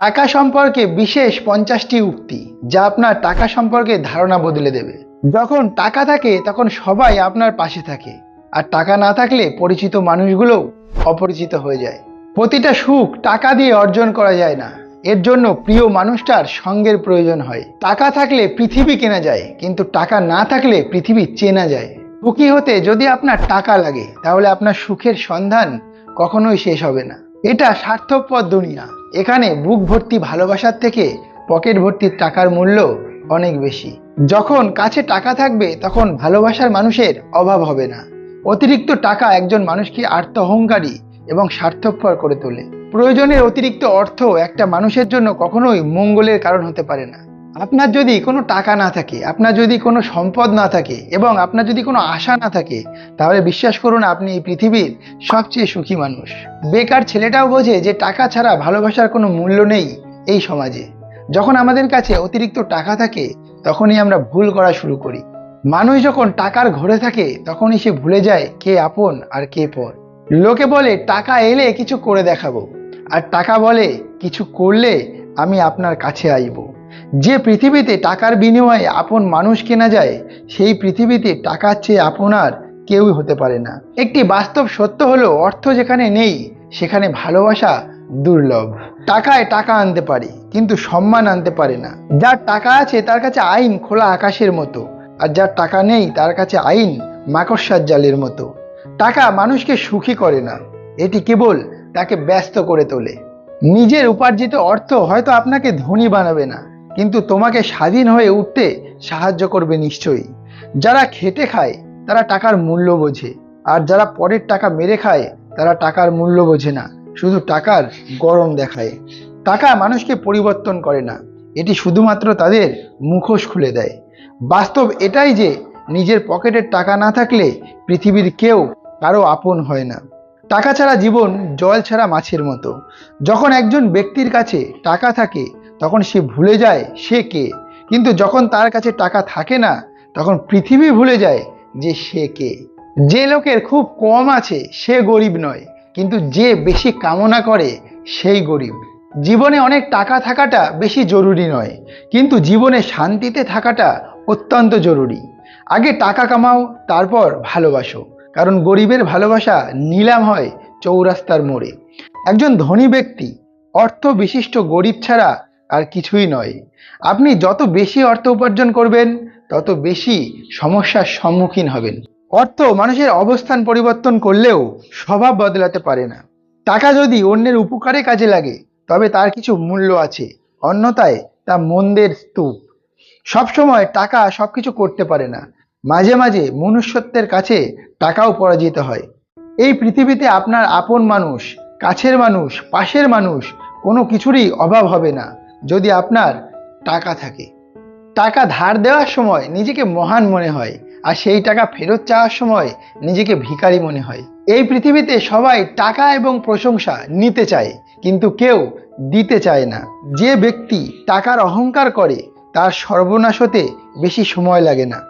টাকা সম্পর্কে বিশেষ পঞ্চাশটি উক্তি, যা আপনার টাকা সম্পর্কে ধারণা বদলে দেবে। যখন টাকা থাকে, তখন সবাই আপনার পাশে থাকে। আর টাকা না থাকলে পরিচিত মানুষগুলোও অপরিচিত হয়ে যায়। প্রতিটা সুখ টাকা দিয়ে অর্জন করা যায় না। এর জন্য প্রিয় মানুষটার সঙ্গের প্রয়োজন হয়। টাকা থাকলে পৃথিবী কেনা যায়, কিন্তু টাকা না থাকলে পৃথিবী চেনা যায়। সুখী হতে যদি আপনার টাকা লাগে, তাহলে আপনার সুখের সন্ধান কখনোই শেষ হবে না। এটা স্বার্থপর দুনিয়া। এখানে বুক ভর্তি ভালোবাসার থেকে পকেট ভর্তি টাকার মূল্য অনেক বেশি। যখন কাছে টাকা থাকবে, তখন ভালোবাসার মানুষের অভাব হবে না। অতিরিক্ত টাকা একজন মানুষকে আত্মহংকারী এবং স্বার্থপর করে তোলে। প্রয়োজনের অতিরিক্ত অর্থ একটা মানুষের জন্য কখনোই মঙ্গলের কারণ হতে পারে না। আপনার যদি কোনো টাকা না থাকে, আপনার যদি কোনো সম্পদ না থাকে এবং আপনার যদি কোনো আশা না থাকে, তাহলে বিশ্বাস করুন আপনি এই পৃথিবীর সবচেয়ে সুখী মানুষ। বেকার ছেলেটাও বোঝে যে টাকা ছাড়া ভালোবাসার কোনো মূল্য নেই এই সমাজে। যখন আমাদের কাছে অতিরিক্ত টাকা থাকে, তখনই আমরা ভুল করা শুরু করি। মানুষ যখন টাকার ঘরে থাকে, তখনই সে ভুলে যায় কে আপন আর কে পর। লোকে বলে, টাকা এলে কিছু করে দেখাবো। আর টাকা বলে, কিছু করলে আমি আপনার কাছে আইব যে পৃথিবীতে টাকার বিনিময়ে আপন মানুষ কেনা যায়, সেই পৃথিবীতে টাকার চেয়ে আপনার কেউই হতে পারে না। একটি বাস্তব সত্য হলো, অর্থ যেখানে নেই, সেখানে ভালোবাসা দুর্লভ। টাকায় টাকা আনতে পারে, কিন্তু সম্মান আনতে পারে না। যার টাকা আছে, তার কাছে আইন খোলা আকাশের মতো, আর যার টাকা নেই, তার কাছে আইন মাকড়সার জালের মতো। টাকা মানুষকে সুখী করে না, এটি কেবল তাকে ব্যস্ত করে তোলে। নিজের উপার্জিত অর্থ হয়তো আপনাকে ধনী বানাবে না কিন্তু তোমাকে স্বাধীন হয়ে উঠতে সাহায্য করবে নিশ্চয়ই। যারা খেটে খায়, তারা টাকার মূল্য বোঝে। আর যারা পরের টাকা মেরে খায়, তারা টাকার মূল্য বোঝে না। শুধু টাকার গরম দেখায়। টাকা মানুষকে পরিবর্তন করে না। এটি শুধুমাত্র তাদের মুখোশ খুলে দেয়। বাস্তব এটাই যে, নিজের পকেটের টাকা না থাকলে পৃথিবীর কেউ কারও আপন হয় না। টাকা ছাড়া জীবন জল ছাড়া মাছের মতো। যখন একজন ব্যক্তির কাছে টাকা থাকে তখন সে ভুলে যায় সে কে। কিন্তু যখন তার কাছে টাকা থাকে না, তখন পৃথিবী ভুলে যায় যে সে কে। যে লোকের খুব কম আছে, সে গরিব নয়। কিন্তু যে বেশি কামনা করে, সেই গরিব। জীবনে অনেক টাকা থাকাটা বেশি জরুরি নয়, কিন্তু জীবনে শান্তিতে থাকাটা অত্যন্ত জরুরি। আগে টাকা কামাও, তারপর ভালোবাসো। কারণ গরিবের ভালোবাসা নিলাম হয় চৌরাস্তার মোড়ে। একজন ধনী ব্যক্তি অর্থ বিশিষ্ট গরিব ছাড়া আর কিছুই নয়। আপনি যত বেশি অর্থ উপার্জন করবেন, তত বেশি সমস্যার সম্মুখীন হবেন। অর্থ মানুষের অবস্থান পরিবর্তন করলেও স্বভাব বদলাতে পারে না। টাকা যদি অন্যের উপকারে কাজে লাগে, তবে তার কিছু মূল্য আছে, অন্যথায় তা মন্দের স্তূপ। সবসময় টাকা সবকিছু করতে পারে না। মাঝে মাঝে মনুষ্যত্বের কাছে টাকাও পরাজিত হয়। এই পৃথিবীতে আপনার আপন মানুষ, কাছের মানুষ, পাশের মানুষ, কোনো কিছুরই অভাব হবে না। যদি আপনার টাকা থাকে। টাকা ধার দেওয়ার সময় নিজেকে মহান মনে হয়, আর সেই টাকা ফেরত চাওয়ার সময় নিজেকে ভিখারি মনে হয়। এই পৃথিবীতে সবাই টাকা এবং প্রশংসা নিতে চায়, কিন্তু কেউ দিতে চায় না। যে ব্যক্তি টাকার অহংকার করে, তার সর্বনাশ হতে বেশি সময় লাগে না।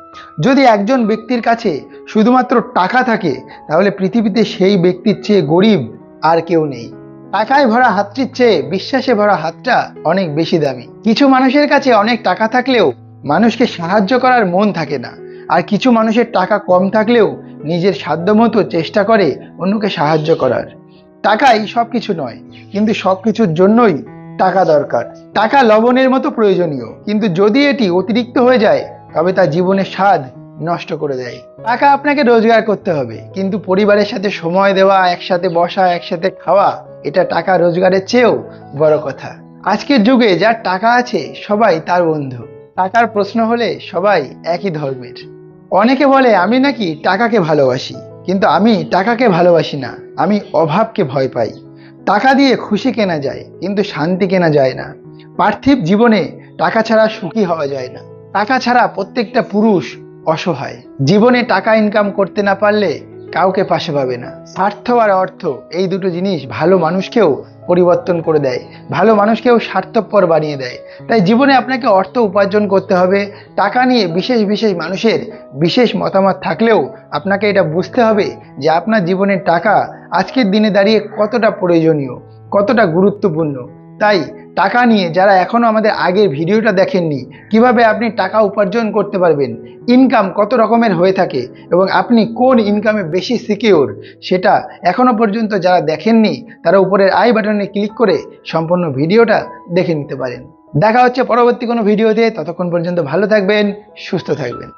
যদি একজন ব্যক্তির কাছে শুধুমাত্র টাকা থাকে, তাহলে পৃথিবীতে সেই ব্যক্তির চেয়ে গরিব আর কেউ নেই। টাকায় ভরা হাতটির চেয়ে বিশ্বাসে ভরা হাতটা অনেক বেশি দামি। কিছু মানুষের কাছে অনেক টাকা থাকলেও মানুষকে সাহায্য করার মন থাকে না। আর কিছু মানুষের টাকা কম থাকলেও নিজের সাধ্যমতো চেষ্টা করে অন্যকে সাহায্য করার। টাকাই সব কিছু নয়, কিন্তু সব কিছুর জন্যই টাকা দরকার। টাকা লবণের মতো প্রয়োজনীয়, কিন্তু যদি এটি অতিরিক্ত হয়ে যায়, তবে তা জীবনের স্বাদ নষ্ট করে দেয়। টাকা আপনাকে রোজগার করতে হবে, কিন্তু পরিবারের সাথে সময় দেওয়া, একসাথে বসা, একসাথে খাওয়া এটা টাকা রোজগারের চেয়েও বড় কথা। আজকের যুগে যার টাকা আছে, সবাই তার বন্ধু। টাকার প্রশ্ন হলে সবাই একই ধর্মের। অনেকে বলে, আমি নাকি টাকাকে ভালোবাসি। কিন্তু আমি টাকাকে ভালোবাসি না। আমি অভাবকে ভয় পাই। টাকা দিয়ে খুশি কেনা যায়, কিন্তু শান্তি কেনা যায় না। পার্থিব জীবনে টাকা ছাড়া সুখী হওয়া যায় না। টাকা ছাড়া প্রত্যেকটা পুরুষ অসহায়। জীবনে টাকা ইনকাম করতে না পারলে কাউকে পাশে পাবে না। স্বার্থ আর অর্থ, এই দুটো জিনিস ভালো মানুষকেও পরিবর্তন করে দেয়। ভালো মানুষকেও স্বার্থপর বানিয়ে দেয়। তাই জীবনে আপনাকে অর্থ উপার্জন করতে হবে। টাকা নিয়ে বিশেষ বিশেষ মানুষের বিশেষ মতামত থাকলেও আপনাকে এটা বুঝতে হবে যে আপনার জীবনের টাকা আজকের দিনে দাঁড়িয়ে কতটা প্রয়োজনীয়, কতটা গুরুত্বপূর্ণ। তাই টাকা নিয়ে যারা এখনও আমাদের আগের ভিডিওটা দেখেননি, কীভাবে আপনি টাকা উপার্জন করতে পারবেন ইনকাম কত রকমের হয়ে থাকে এবং আপনি কোন ইনকামে বেশি সিকিওর সেটা এখনও পর্যন্ত যারা দেখেননি, তারা উপরের আই বাটনে ক্লিক করে সম্পূর্ণ ভিডিওটা দেখে নিতে পারেন। দেখা হচ্ছে পরবর্তী কোনো ভিডিওতে, ততক্ষণ পর্যন্ত ভালো থাকবেন, সুস্থ থাকবেন।